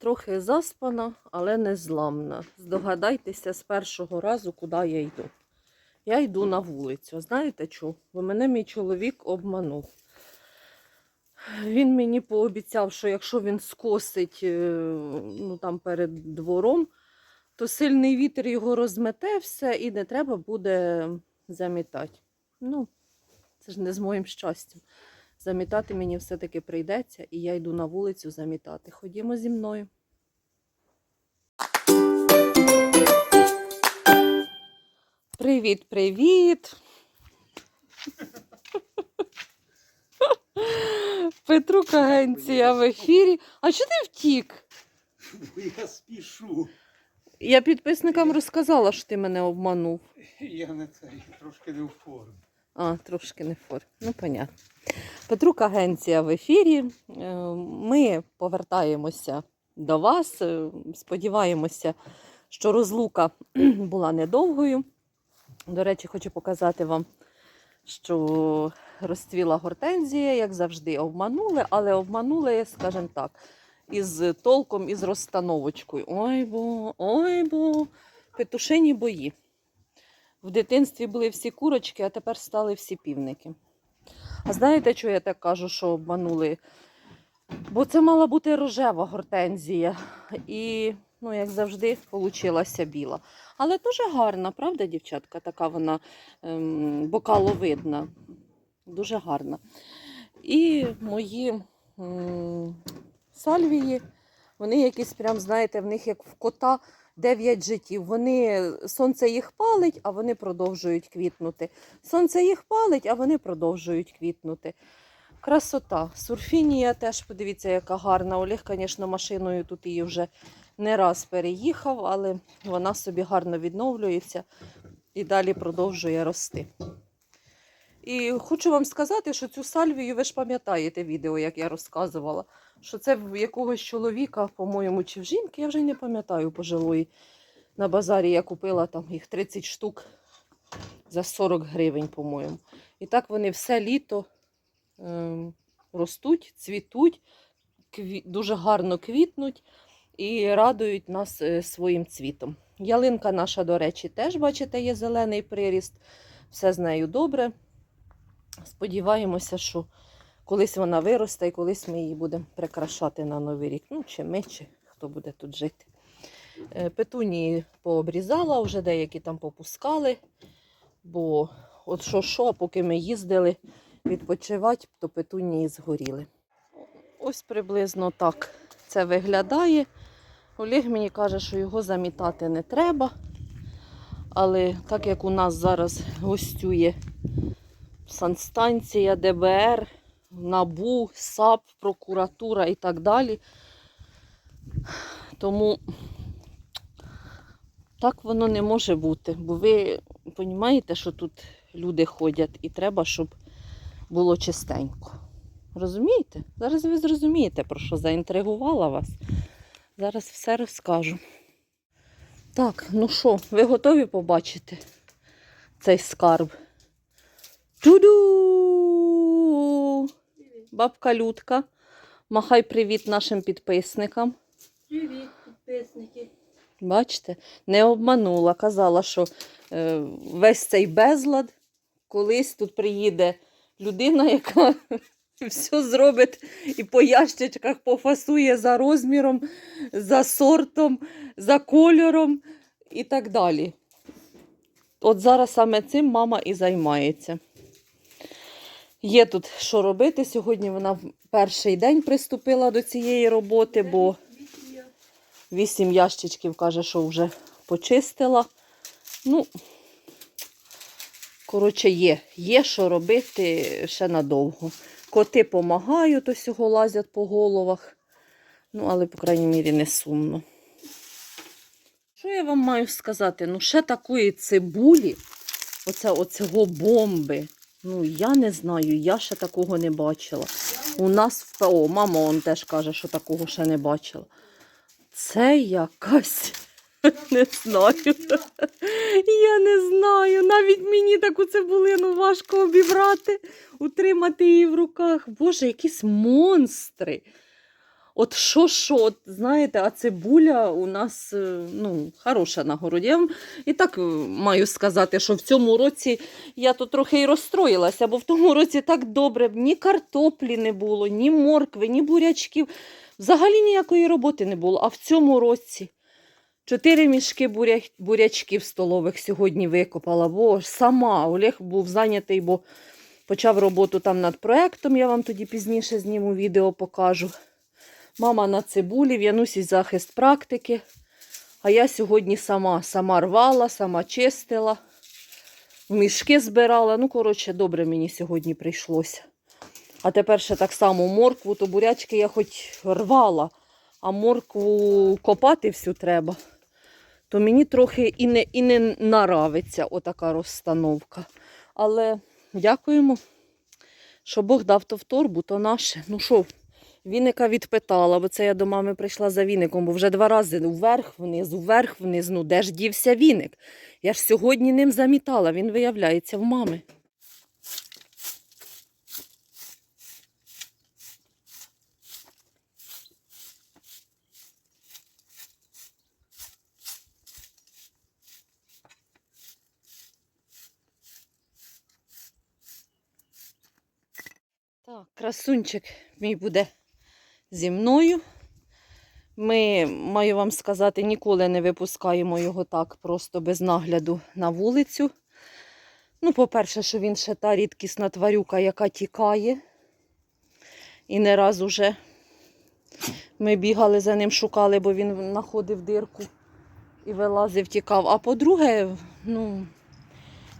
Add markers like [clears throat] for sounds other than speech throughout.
Трохи заспана, але не зламна. Здогадайтеся з першого разу, куди я йду. Я йду на вулицю. Знаєте чому? Бо мене мій чоловік обманув. Він мені пообіцяв, що якщо він скосить е, ну, там перед двором, то сильний вітер його розмете все і не треба буде замітати. Ну, це ж не з моїм щастям. Замітати мені все-таки прийдеться, і я йду на вулицю замітати. Ходімо зі мною. Привіт, привіт. [laughs] Петрук агенція в ефірі. А що ти втік? Я спішу. Я підписникам розказала, що ти мене обманув. Я не цей трошки не в формі. А, трошки не фор. Ну, понятно. Петрук агенція в ефірі. Е, Ми повертаємося до вас. Е, Сподіваємося, що розлука [clears throat] була недовгою. До речі, хочу показати вам, що розцвіла гортензія, як завжди, обманули, але обманули, скажімо так, із толком, із розстановочкою. Ой бо, ой бо, петушині бої. В дитинстві були всі курочки, а тепер стали всі півники. А знаєте, що я так кажу, що обманули? Бо це мала бути рожева гортензія. І, ну, як завжди, получилася біла. Але дуже гарна, правда, дівчатка? Така вона ем, бокаловидна. Дуже гарна. І мої м, сальвії, вони якісь прям, знаєте, в них як в кота 9 життів. Вони сонце їх палить, а вони продовжують квітнути. Сонце їх палить, а вони продовжують квітнути. Красота. Сурфінія теж, подивіться, яка гарна. Олег, звісно, машиною тут її вже не раз переїхав, але вона собі гарно відновлюється і далі продовжує рости. І хочу вам сказати, що цю сальвію, ви ж пам'ятаєте відео, як я розказувала, що це в якогось чоловіка, по-моєму, чи в жінки, я вже й не пам'ятаю пожилої. На базарі я купила там їх 30 штук за 40 гривень, по-моєму. І так вони все літо ем, ростуть, цвітуть, кві... дуже гарно квітнуть і радують нас е, своїм цвітом. Ялинка наша, до речі, теж, бачите, є зелений приріст. Все з нею добре. Сподіваємося, що колись вона виросте і колись ми її будемо прикрашати на Новий рік. Ну, чи ми, чи хто буде тут жити. Е, Петунії пообрізала, вже деякі там попускали. Бо от що, що, поки ми їздили відпочивати, то петунії згоріли. Ось приблизно так це виглядає. Олег мені каже, що його замітати не треба. Але так як у нас зараз гостює санстанція, ДБР, НАБУ, САП, прокуратура і так далі. Тому так воно не може бути. Бо ви розумієте, що тут люди ходять і треба, щоб було чистенько. Розумієте? Зараз ви зрозумієте, про що заінтригувала вас. Зараз все розкажу. Так, ну що, ви готові побачити цей скарб? Ту-ду! Бабка Людка. Махай привіт нашим підписникам. Привіт, підписники. Бачите, не обманула. Казала, що е, весь цей безлад колись тут приїде людина, яка [laughs] все зробить і по ящичках пофасує за розміром, за сортом, за кольором і так далі. От зараз саме цим мама і займається. Є тут що робити. Сьогодні вона перший день приступила до цієї роботи, бо Вісім ящичків каже, що вже почистила. Ну, коротше, є. Є що робити ще надовго. Коти допомагають, ось його лазять по головах. Ну, але, по крайній мірі, не сумно. Що я вам маю сказати? Ну, ще такої цибулі, оце, оцього бомби. Ну, я не знаю, я ще такого не бачила. У нас ПО, мама он теж каже, що такого ще не бачила. Це якась. [laughs] Не знаю. [laughs] Я не знаю. Навіть мені таку цибулину важко обібрати, утримати її в руках. Боже, якісь монстри. От що, що, от, знаєте, а цибуля у нас е, ну, хороша на городі. Я і так е, маю сказати, що в цьому році я то трохи і розстроїлася, бо в тому році так добре ні картоплі не було, ні моркви, ні бурячків. Взагалі ніякої роботи не було. А в цьому році чотири мішки буря... бурячків столових сьогодні викопала. Бо сама Олег був зайнятий, бо почав роботу там над проектом. Я вам тоді пізніше зніму відео покажу. Мама на цибулі, в Янусі захист практики. А я сьогодні сама, сама рвала, сама чистила, мішки збирала. Ну, коротше, добре мені сьогодні прийшлося. А тепер ще так само моркву, то бурячки я хоч рвала, а моркву копати всю треба. То мені трохи і не, і не наравиться отака розстановка. Але дякуємо, що Бог дав то в торбу, то наше. Ну що, Віника відпитала, бо це я до мами прийшла за віником, бо вже два рази вверх, вниз, вверх, вниз. Ну де ж дівся віник? Я ж сьогодні ним замітала, він виявляється в мами. Так, красунчик мій буде зі мною. Ми, маю вам сказати, ніколи не випускаємо його так просто без нагляду на вулицю. Ну, по-перше, що він ще та рідкісна тварюка, яка тікає. І не раз уже ми бігали за ним, шукали, бо він знаходив дирку і вилазив, тікав. А по-друге, ну,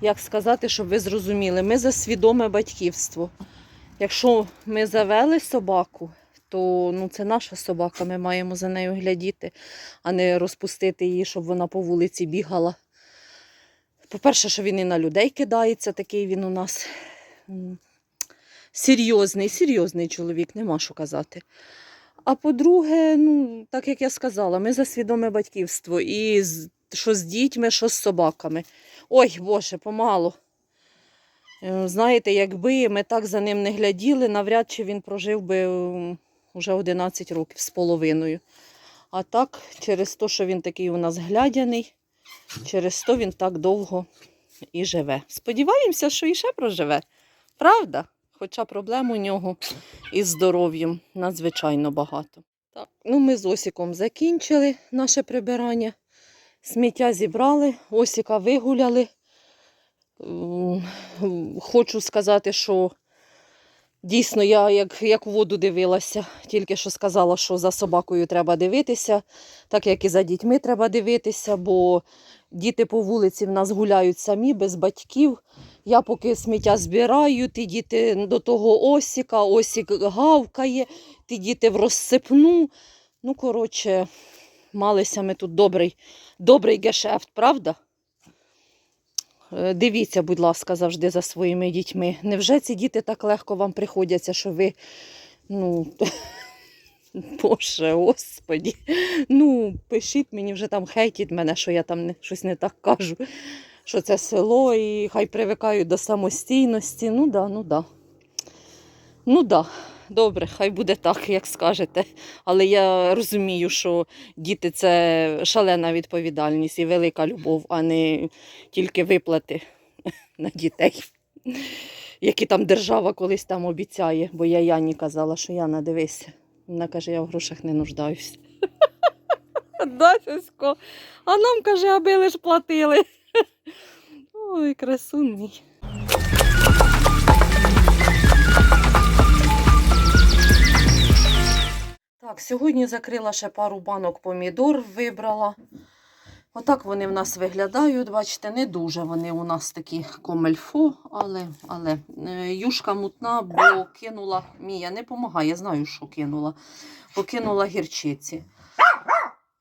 як сказати, щоб ви зрозуміли, ми за свідоме батьківство. Якщо ми завели собаку, то ну, це наша собака, ми маємо за нею глядіти, а не розпустити її, щоб вона по вулиці бігала. По-перше, що він і на людей кидається, такий він у нас серйозний, серйозний чоловік, нема що казати. А по-друге, ну, так як я сказала, ми за свідоме батьківство. І що з дітьми, що з собаками. Ой, Боже, помалу. Е, Знаєте, якби ми так за ним не гляділи, навряд чи він прожив би м, уже 11 років з половиною. А так, через те, що він такий у нас глядяний, через то він так довго і живе. Сподіваємося, що і ще проживе. Правда? Хоча проблем у нього із здоров'ям надзвичайно багато. Так, ну ми з Осіком закінчили наше прибирання. Сміття зібрали, Осіка вигуляли. Хочу сказати, що дійсно я як, як воду дивилася, тільки що сказала, що за собакою треба дивитися, так як і за дітьми треба дивитися, бо діти по вулиці в нас гуляють самі без батьків. Я поки сміття збираю, ті діти до того осіка, осік гавкає, ті діти в розсипну. Ну, коротше, малися ми тут добрий, добрий гешефт, правда? Е, Дивіться, будь ласка, завжди за своїми дітьми. Невже ці діти так легко вам приходяться, що ви, ну, [laughs] Боже, господі. Ну, пишіть мені вже там хейтіть мене, що я там не, щось не так кажу, що це село і хай привикають до самостійності. Ну да, ну да. Ну да. Добре, хай буде так, як скажете. Але я розумію, що діти це шалена відповідальність і велика любов, а не тільки виплати [laughs] на дітей, які там держава колись там обіцяє. Бо я Яні казала, що Яна, дивися. Вона каже, я в грошах не нуждаюся. [laughs] Да, А нам каже, аби лиш платили. [laughs] Ой, красунний. Так, сьогодні закрила ще пару банок помідор, вибрала. Отак вони в нас виглядають. Бачите, не дуже вони у нас такі комельфо, але, але е, юшка мутна, бо кинула. Мія не допомагає, знаю, що кинула. Покинула гірчиці.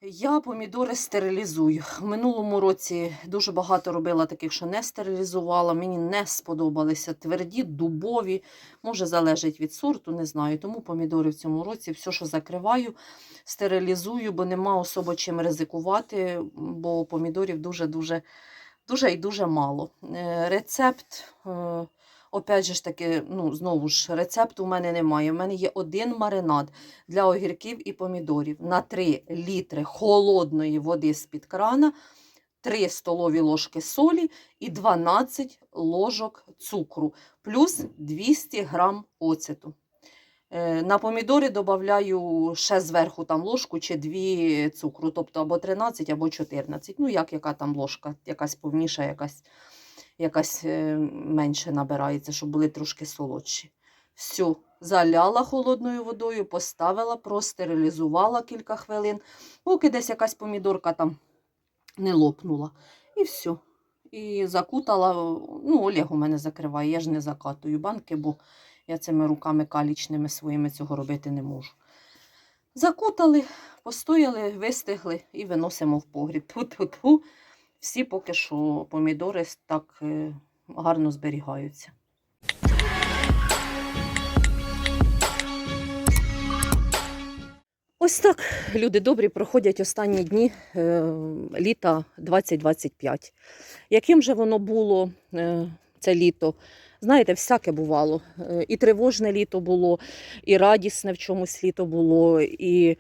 Я помідори стерилізую. В минулому році дуже багато робила таких, що не стерилізувала. Мені не сподобалися тверді, дубові. Може, залежить від сорту, не знаю. Тому помідори в цьому році все, що закриваю, стерилізую, бо нема особо чим ризикувати, бо помідорів дуже-дуже дуже і дуже мало. Е, Рецепт е, Опять же ж таки, ну, знову ж, рецепту у мене немає. У мене є один маринад для огірків і помідорів на 3 літри холодної води з-під крана, 3 столові ложки солі і 12 ложок цукру, плюс 200 грам оцету. Е, На помідори додаю ще зверху там ложку чи дві цукру, тобто або 13, або 14. Ну, як яка там ложка, якась повніша, якась, якась е, менше набирається, щоб були трошки солодші. Все, заляла холодною водою, поставила, простерилізувала кілька хвилин, поки десь якась помідорка там не лопнула. І все. І закутала. Ну, Олег у мене закриває, я ж не закатую банки, бо я цими руками калічними своїми цього робити не можу. Закутали, постояли, вистигли і виносимо в погріб. [laughs] Ту-ту-ту. Всі поки що помідори так е, гарно зберігаються. Ось так, люди добрі, проходять останні дні е, літа 2025. Яким же воно було е, це літо? Знаєте, всяке бувало. Е, І тривожне літо було, і радісне в чомусь літо було, і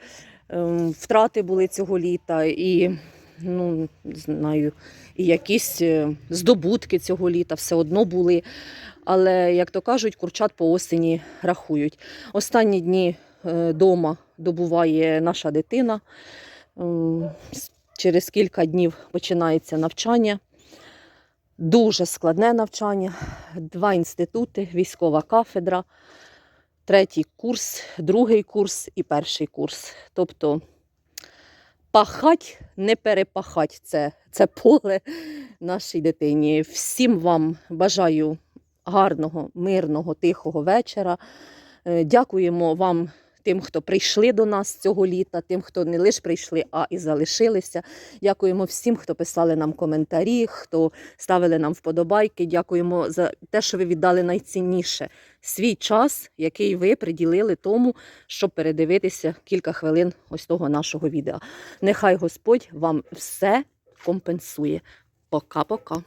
е, втрати були цього літа, і ну, не знаю, і якісь е, здобутки цього літа все одно були. Але, як то кажуть, курчат по осені рахують. Останні дні вдома добуває наша дитина. Через кілька днів починається навчання. Дуже складне навчання. Два інститути, військова кафедра, третій курс, другий курс і перший курс. Тобто пахать, не перепахать це, це поле нашій дитині. Всім вам бажаю гарного, мирного, тихого вечора. Е, Дякуємо вам, тим, хто прийшли до нас цього літа, тим, хто не лише прийшли, а і залишилися. Дякуємо всім, хто писали нам коментарі, хто ставили нам вподобайки. Дякуємо за те, що ви віддали найцінніше свій час, який ви приділили тому, щоб передивитися кілька хвилин ось того нашого відео. Нехай Господь вам все компенсує. Пока-пока.